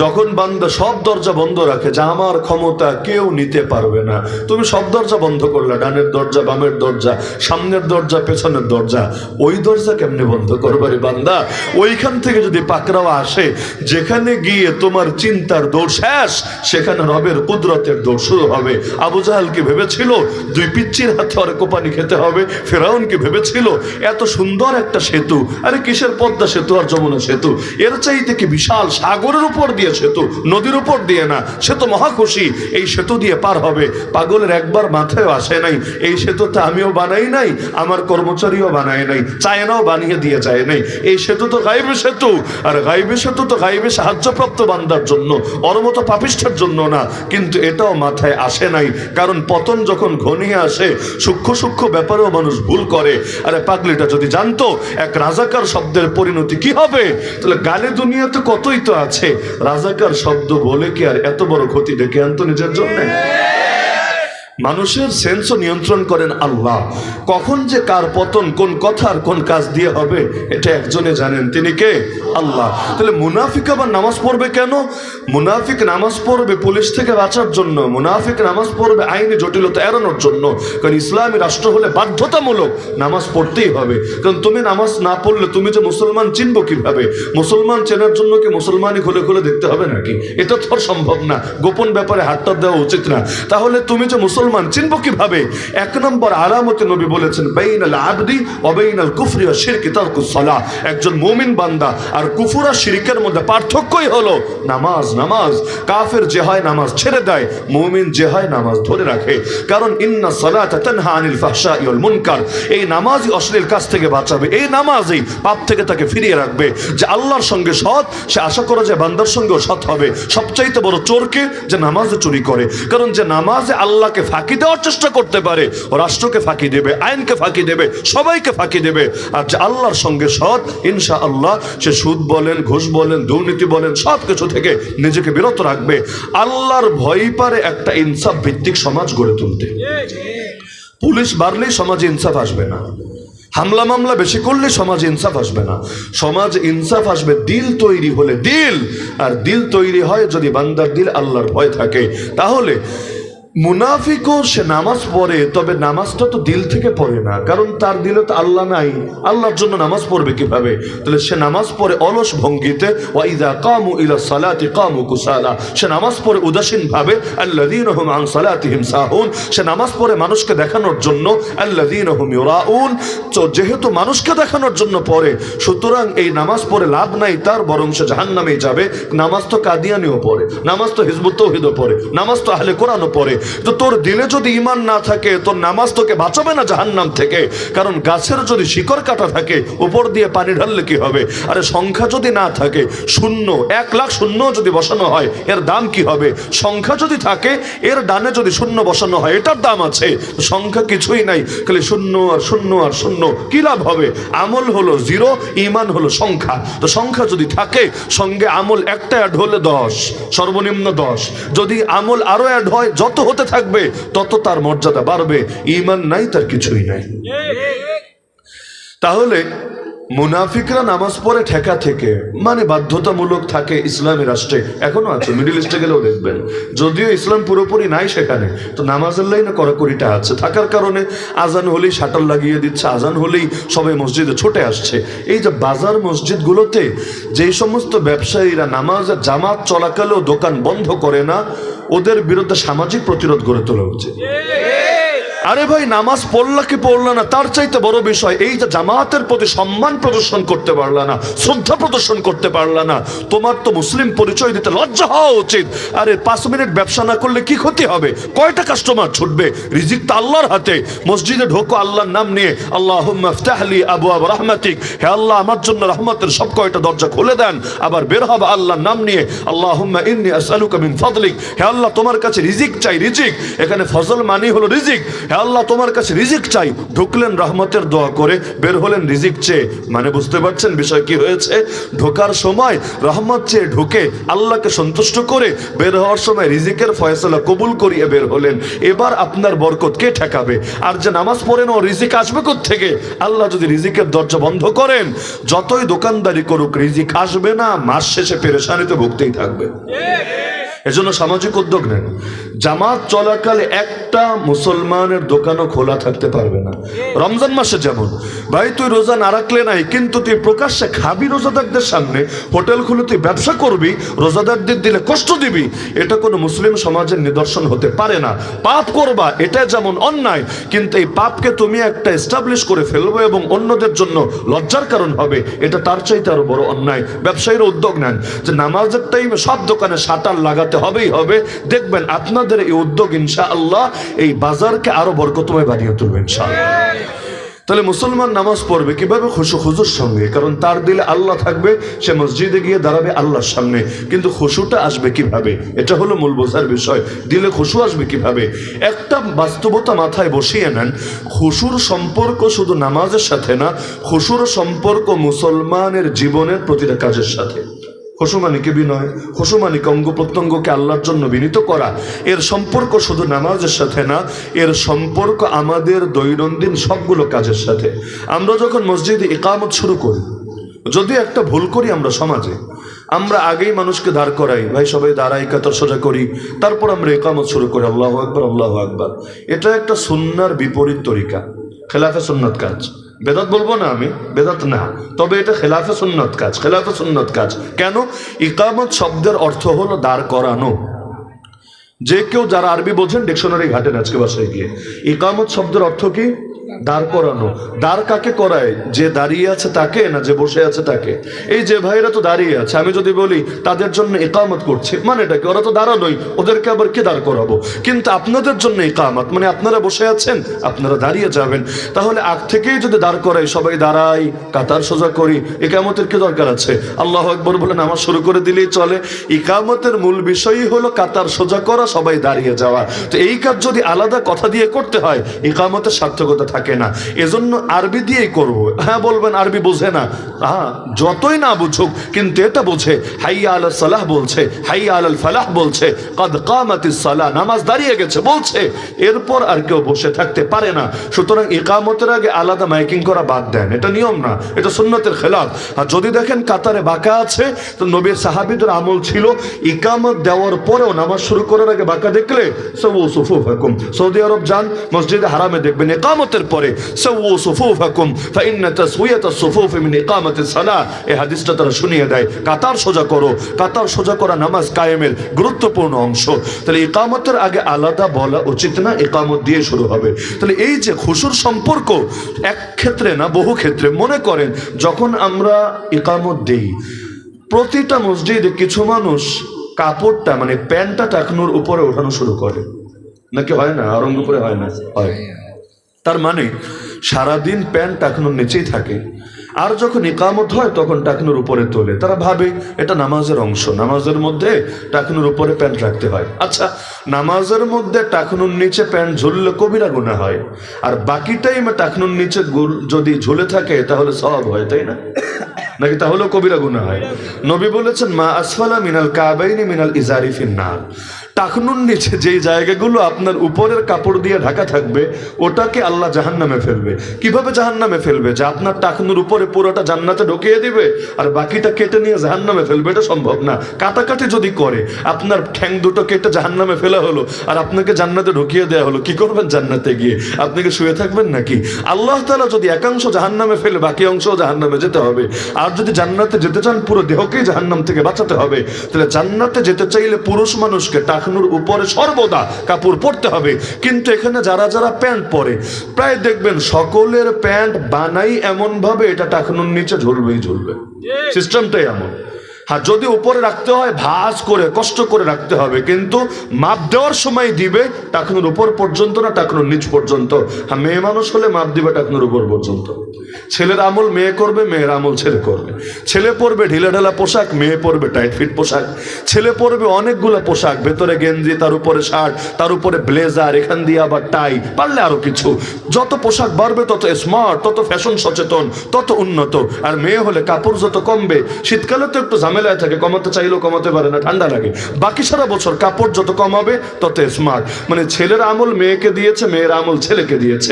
যখন বান্দা সব দরজা বন্ধ রাখে, যে আমার ক্ষমতা কেউ নিতে পারবে না। তুমি সব দরজা বন্ধ করলে, ডানের দরজা, বামের দরজা, সামনের দরজা, পেছনের দরজা, ওই দরজা কেমনে বন্ধ করবারে বান্দা? ওইখান থেকে যদি পাকড়াওয়া আসে, যেখানে গিয়ে তোমার চিন্তার দৌড় শেষ, সেখানে রবের কুদরতের দৌড় শুরু হবে। আবু জাহাল কি ভেবেছিল, দুই পিচ্চির হাতে আর কোপানি খেতে হবে? ফেরাউন কি ভেবেছিল, এত সুন্দর একটা সেতু? আরে কিসের পদ্মা সেতু আর যমুনা সেতু? এর চাইতে কি বিশাল সাগরের উপর দিয়ে সেতু, নদীর উপর দিয়ে না, সে তো মহা খুশি। এই সেতু দিয়ে পার হবে। পাগলের একবার মাথায় আসে নাই। এই সেতুটা আমিও বানাই নাই, আমার কর্মচারীও বানায় নাই, চায়নাও বানিয়ে দিয়ে যায় নাই। এই সেতু তো গাইবে সেতু, আর গাইবে সেতু তো গাইবে সাহায্যপ্রাপ্ত বান্দার জন্য ওর মতো পাপিষ্ঠের জন্য না। কিন্তু এটাও মাথায় আসে নাই, কারণ পতন যখন ঘনিয়ে আসে, সূক্ষ্ম সূক্ষ্ম ব্যাপারেও মানুষ ভুল করে। আরে পাগলিটা যদি জানতো, এক রাজাকার শব্দের পরিণতি কি হবে? তাহলে গালে দুনিয়াতে কতই তো আছে। রাজাকার শব্দ বলে কি আর এত বড় ক্ষতি ডেকে আনতো নিজের জন্য? মানুষের সেন্সও নিয়ন্ত্রণ করেন আল্লাহ। কখন যে কার পতন, কোন কথার কোন কাজ দিয়ে হবে, এটা একজনে জানেন। তিনি কে? আল্লাহ। তাহলে মুনাফিক আবার নামাজ পড়বে কেন? মুনাফিক নামাজ পড়বে পুলিশ থেকে বাঁচার জন্য। মুনাফিক নামাজ পড়বে আইনি জটিলতা এড়ানোর জন্য। কারণ ইসলামী রাষ্ট্র হলে বাধ্যতামূলক নামাজ পড়তেই হবে। কারণ তুমি নামাজ না পড়লে তুমি যে মুসলমান চিনব কীভাবে? মুসলমান চেনার জন্য কি মুসলমানই খুলে খুলে দেখতে হবে নাকি? এটা তো সম্ভব না। গোপন ব্যাপারে হাতটা দেওয়া উচিত না। তাহলে তুমি যে মুসলমান চিনবো কীভাবে? এক নম্বর আলামতে নবী বলেছেন, বেইনাল আবদি অবেইনাল কুফরি ও শিরকি তারকুস সালাহ। একজন মুমিন বান্দা আর কুফুর শিরকের মধ্যে পার্থক্যই হলো নামাজ নামাজ। কাফের যে হয় নামাজ ছেড়ে দেয়, মুমিন যে হয় নামাজ ধরে রাখে। কারণ, ইন্না সালাতা তানহা আনিল ফাহশা ওয়াল মুনকার। এই নামাজই অশ্লীল কাজ থেকে বাঁচাবে। এই নামাজই পাপ থেকে তাকে ফিরিয়ে রাখবে। যে আল্লাহর সঙ্গে সৎ, সে আশা করে যে বান্দার সঙ্গেও সৎ হবে। সবচাইতে বড় চোরকে যে নামাজে চুরি করে। কারণ, যে নামাজে আল্লাহকে ফাঁকি দেওয়ার চেষ্টা করতে পারে। ও রাষ্ট্রকে ফাঁকি দেবে, আইনকে ফাঁকি দেবে, সবাইকে ফাঁকি দেবে। আর যে আল্লাহর সঙ্গে সৎ ইনশা আল্লাহ সে সুদ বলেন, ঘুষ বলেন, দুর্নীতি বলেন সব কিছু থেকে নিজেকে বিরত রাখবে। আল্লাহর ভয় পারে একটা ইনসাফ ভিত্তিক সমাজ গড়ে তুলতে। পুলিশ বাড়লেই সমাজে ইনসাফ আসবে না। হামলা মামলা বেশি করলে সমাজে ইনসাফ আসবে না। সমাজ ইনসাফ আসবে, দিল তৈরি হলে দিল। আর দিল তৈরি হয় যদি বান্দার দিল আল্লাহর ভয় থাকে। তাহলে মুনাফিকও সে নামাজ পড়ে, তবে নামাজটা তো দিল থেকে পড়ে না, কারণ তার দিলে তো আল্লাহ নাই। আল্লাহর জন্য নামাজ পড়বে কীভাবে? তাহলে সে নামাজ পড়ে অলস ভঙ্গিতে ওয়াইদা কামু ইলা সালাতি কামু কুসালা। সে নামাজ পড়ে উদাসীন ভাবে আল্লাযীনহুম আন সালাতিহিম সাহুন। সে নামাজ পড়ে মানুষকে দেখানোর জন্য আল্লাযীনহুম ইউরাউন। তো যেহেতু মানুষকে দেখানোর জন্য পড়ে, সুতরাং এই নামাজ পড়ে লাভ নাই তার, বরং সে জাহান নামেই যাবে। নামাজ তো কাদিয়ানিও পড়ে, নামাজ তো হিজবুত তৌহিদও পড়ে, নামাজ তো আহলে কোরআনও পড়ে। তো তোর দিলে যদি ইমান না থাকে, তোর নামাজ তোকে বাঁচাবে না জাহান্নাম থেকে। কারণ গাছের যদি শিকড় কাটা থাকে, উপর দিয়ে পানি ঢাললে কি হবে? আরে সংখ্যা যদি না থাকে, শূন্য, এক লাখ শূন্য যদি বসানো হয়, এর দাম কি হবে? সংখ্যা যদি থাকে, এর ডানে যদি শূন্য বসানো হয়, এটার দাম আছে। সংখ্যা কিছুই নাই, খালি শূন্য আর শূন্য আর শূন্য। কি লাভ হবে? আমল হলো জিরো ইমান হলো সংখ্যা। তো সংখ্যা যদি থাকে, সঙ্গে আমল একটা অ্যাড হলে দশ, সর্বনিম্ন দশ। যদি আমল আরও অ্যাড হয়, যত হতে থাকবে, তত তার মর্যাদা বাড়বে। ইমান নাই, তার কিছুই নাই। তাহলে মুনাফিকরা নামাজ পড়ে ঠেকা থেকে মানে বাধ্যতামূলক থাকে ইসলামী রাষ্ট্রে, এখনও আছে, মিডিল ইস্টে গেলেও দেখবেন। যদিও ইসলাম পুরোপুরি নাই সেখানে, তো নামাজের লাইনে কড়াকড়িটা আছে। থাকার কারণে আজান হলেই শাটার লাগিয়ে দিচ্ছে, আজান হলেই সবাই মসজিদে ছুটে আসছে। এই যে বাজার মসজিদগুলোতে যেই সমস্ত ব্যবসায়ীরা নামাজ জামাত চলাকালেও দোকান বন্ধ করে না ওদের বিরুদ্ধে সামাজিক প্রতিরোধ গড়ে তোলা উচিত। আরে ভাই, নামাজ পড়লা কি পড়লা না? তার চাইতে বড় বিষয় এই যে জামাতের প্রতি সম্মান প্রদর্শন করতে পারলা না, শ্রদ্ধা প্রদর্শন করতে পারলা না। তোমার তো মুসলিম পরিচয় দিতে লজ্জা হওয়া উচিত। আরে, পাঁচ মিনিট ব্যবসা না করলে কি ক্ষতি হবে? কয়টা কাস্টমার ছুটবে? রিজিক তো আল্লাহর হাতে। মসজিদে ঢোকো, আল্লাহর নাম নিয়ে আল্লাহ ফতাহলি আবু আব রহমাতিক। হে আল্লাহ, আমার জন্য রহমতের সব কয়টা দরজা খুলে দেন। আবার বের হবে আল্লাহর নাম নিয়ে আল্লাহ ইন্নি আসআলুকা মিন ফাদলিক। হে আল্লাহ, তোমার কাছে রিজিক চাই, রিজিক। এখানে ফজল মানি হলো রিজিক। আল্লাহ, তোমার কাছে রিজিক চাই। ঢুকলেন রহমতের দোয়া করে, বের হলেন রিজিক চেয়ে। মানে বুঝতে পারছেন বিষয় কি হয়েছে? ঢোকার সময় রহমত চেয়ে ঢুকে আল্লাহকে সন্তুষ্ট করে বের হওয়ার সময় রিজিকের ফয়সলা কবুল করিয়ে বের হলেন। এবার আপনার বরকত কে ঠেকাবে? আর যে নামাজ পড়েন ও রিজিক আসবে থেকে আল্লাহ যদি রিজিকের দরজা বন্ধ করেন, যতই দোকানদারি করুক, রিজিক আসবে না, মাস শেষে পেরেশানিতে ভুগতেই থাকবে। এজন্য সামাজিক উদ্যোগ নেন। জামাত চলাকালে একটা মুসলমানের দোকানও খোলা থাকতে পারবে না। রমজান মাসে যেমন, ভাই, তুই রোজা না রাখলে নাই, কিন্তু তুই প্রকাশ্যে খাবি রোজাদারদের সামনে, হোটেল খুলে তুই ব্যবসা করবি, রোজাদারদের দিলে কষ্ট দিবি। এটা কোনো মুসলিম সমাজের নিদর্শন হতে পারে না। পাপ করবা এটা যেমন অন্যায়, কিন্তু এই পাপকে তুমি একটা এস্টাবলিশ করে ফেলব এবং অন্যদের জন্য লজ্জার কারণ হবে, এটা তার চাইতে আরও বড় অন্যায়। ব্যবসায়ীরা উদ্যোগ নেন যে, নামাজের টাইমে সব দোকানে শাটার লাগাতে হবেই হবে। দেখবেন আপনাদের এই উদ্যোগ ইনশা আল্লাহ এই বাজারকে আরও বরকতময় বানিয়ে তুলবে, ইনশাআল্লাহ। তাহলে মুসলমান নামাজ পড়বে কীভাবে? খুশু খুজুর সঙ্গে। কারণ তার দিলে আল্লাহ থাকবে, সে মসজিদে গিয়ে দাঁড়াবে আল্লাহর সামনে। কিন্তু খুশুটা আসবে কীভাবে? এটা হলো মূল বোঝার বিষয়। দিলে খুশু আসবে কীভাবে? একটা বাস্তবতা মাথায় বসিয়ে নেন, খুশুর সম্পর্ক শুধু নামাজের সাথে না, খুশুর সম্পর্ক মুসলমানের জীবনের প্রতিটা কাজের সাথে। খসুমানিকে বিনয় খসুমানিকে অঙ্গ প্রত্যঙ্গকে আল্লাহর জন্য বিনীত করা। এর সম্পর্ক শুধু নামাজের সাথে না, এর সম্পর্ক আমাদের দৈনন্দিন সবগুলো কাজের সাথে। আমরা যখন মসজিদে একামত শুরু করি, যদি একটা ভুল করি আমরা সমাজে, আমরা আগেই মানুষকে দাঁড় করাই, ভাই, সবাই দাঁড়াই, কাতর সোজা করি। তারপর আমরা একামত শুরু করি, আল্লাহ আকবর আল্লাহ আকবর। এটা একটা সুন্নার বিপরীত তরিকা, খেলাফে সুন্নত কাজ। বেদাত বলব না আমি, বেদাত না। তবে এটা খেলাফে সুন্নত কাজ, খেলাফে সুন্নত কাজ। কেন? ইকামত শব্দের অর্থ হলো দাঁড় করানো। যে কেউ যারা আরবি বলছেন ডিকশনারি ঘাটেন আজকে বাসায় গিয়ে। ইকামত শব্দের অর্থ কি? দাঁড় করানো। দাঁড় কাকে করায়? যে দাঁড়িয়ে আছে তাকে না যে বসে আছে তাকে? এই যে ভাইরা তো দাঁড়িয়ে আছে, আমি যদি বলি, তাদের জন্য ইকামত করছে। মানে এটা কি? ওরা তো দাঁড়ানোই। ওদেরকে আবার কি দাঁড় করাবো? কিন্তু আপনাদের জন্য ইকামত মানে আপনারা বসে আছেন, আপনারা দাঁড়িয়ে যাবেন। তাহলে আগ থেকেই যদি দাঁড় করাই, সবাই দাঁড়াই, কাতার সোজা করি একামতের কি দরকার আছে? আল্লাহ আকবর বলে নামাজ শুরু করে দিলেই চলে। ইকামতের মূল বিষয়ই হলো কাতার সোজা করা, সবাই দাঁড়িয়ে যাওয়া। তো এই কাজ যদি আলাদা কথা দিয়ে করতে হয়, ইকামতের সার্থকতা থাকে না। এজন্য আরবি দিয়েই করব। হ্যাঁ বলবেন, আরবি বোঝে না। হ্যাঁ যতই না বুঝুক, কিন্তু এটা বোঝে। হাইয়া আল সালাহ বলছে, হাইয়া আল ফালাহ বলছে, কদ কামাতিস সালাহ নামাজ দাঁড়িয়ে গেছে, বলছে। এরপর আর কেউ বসে থাকতে পারে না। সুতরাং ইকামতের আগে আলাদা মাইকিং করা বাদ দেন। এটা নিয়ম না, এটা সুন্নতের খেলাফ। আর যদি দেখেন কাতারে বাঁকা আছে, তো নবীর সাহাবিদের আমল ছিল, ইকামত দেওয়ার পরেও নামাজ শুরু করার আগে বাঁকা দেখলে সৌদি আরব যান, মসজিদে হারামে দেখবেন ইকামতের পরে সুফুফ হাকুম সুফুফ সালাহ। এই হাদিসটা তারা শুনিয়ে দেয়। কাতার সোজা করো। কাতার সোজা করা নামাজ কায়েমের গুরুত্বপূর্ণ অংশ। তাহলে ইকামতের আগে আলাদা বলা উচিত না, ইকামত দিয়ে শুরু হবে। তাহলে এই যে খুশুর সম্পর্ক, এক ক্ষেত্রে না, বহু ক্ষেত্রে মনে করেন, যখন আমরা ইকামত দেই, প্রতিটা মসজিদে কিছু মানুষ কাপড়টা মানে প্যান্টটা টাকনুর উপরে ওঠানো শুরু করে। নাকি হয় না? আরঙ্গপুরে হয় না? হয়। তার মানে সারাদিন প্যান্ট টাকনুর নিচেই থাকে। আর যখন একামত হয়, তখন টাকনুর উপরে তোলে। তারা ভাবে, এটা নামাজের অংশ। নামাজের মধ্যে টাকনুর উপরে প্যান্ট রাখতে হয়। আচ্ছা নামাজের মধ্যে টাকনুর নিচে প্যান্ট ঝুললে কবিরা গুণা হয়। আর বাকি টাইমে টাকনুর নিচে যদি ঝুলে থাকে, তাহলে সব হয়, তাই না? নাকি তাহলেও কবিরা গুণা হয়? নবী বলেছেন, মা আসফালা মিনাল কাবাইনি মিনাল ইজারি ফিন্নার টাকনুর নিচে যেই জায়গাগুলো আপনার উপরের কাপড় দিয়ে ঢাকা থাকবে, ওটাকে আল্লাহ জাহান্নামে ফেলবে। কীভাবে জাহান্নামে ফেলবে? যে আপনার টাকনুর উপরে পুরোটা জান্নাতে ঢুকিয়ে দিবে আর বাকিটা কেটে নিয়ে জাহান্নামে ফেলবে, এটা সম্ভব না। কাটাকাটি যদি করে, আপনার ঠ্যাং দুটো কেটে জাহান্নামে ফেলা হলো আর আপনাকে জান্নাতে ঢুকিয়ে দেওয়া হলো, কি করবেন জান্নাতে গিয়ে? আপনি কি শুয়ে থাকবেন নাকি? আল্লাহ তালা যদি একাংশ জাহান্নামে ফেলে, বাকি অংশ জাহান্নামে যেতে হবে। আর যদি জান্নাতে যেতে চান, পুরো দেহকেই জাহান্নাম থেকে বাঁচাতে হবে। তাহলে জান্নাতে যেতে চাইলে পুরুষ মানুষকে টাকনুর উপরে সর্বদা কাপড় পরতে হবে। কিন্তু এখানে যারা যারা প্যান্ট পরে প্রায় দেখবেন সকলের প্যান্ট বানাই এমন ভাবে এটা টাকনুর নিচে ঝুলবেই ঝুলবে। সিস্টেমটাই এমন। হ্যাঁ যদি উপরে রাখতে হয়, ভাঁজ করে, কষ্ট করে রাখতে হবে। কিন্তু মাপ দেওয়ার সময় দিবে, টাকনুর উপর পর্যন্ত না, টাকনুর নিচ পর্যন্ত? হ্যাঁ মেয়ে মানুষ হলে মাপ দিবে টাকনুর উপর পর্যন্ত। ছেলের আমল মেয়ে করবে, মেয়ের আমল ছেলে করবে। ছেলে পরবে ঢিলা ঢালা পোশাক, মেয়ে পরবে টাইট ফিট পোশাক। ছেলে পরবে অনেকগুলো পোশাক, ভেতরে গেঞ্জি, তার উপরে শার্ট, তার উপরে ব্লেজার, এখান দিয়ে আবার টাই পারলে আরও কিছু। যত পোশাক বাড়বে, তত স্মার্ট তত ফ্যাশন সচেতন, তত উন্নত। আর মেয়ে হলে কাপড় যত কমবে, শীতকালে তো একটু ঝামেলায় থাকে, কমাতে চাইলেও কমাতে পারে না, ঠান্ডা লাগে। বাকি সারা বছর কাপড় যত কমাবে, তত স্মার্ট মানে ছেলের আমল মেয়েকে দিয়েছে, মেয়ের আমল ছেলেকে দিয়েছে।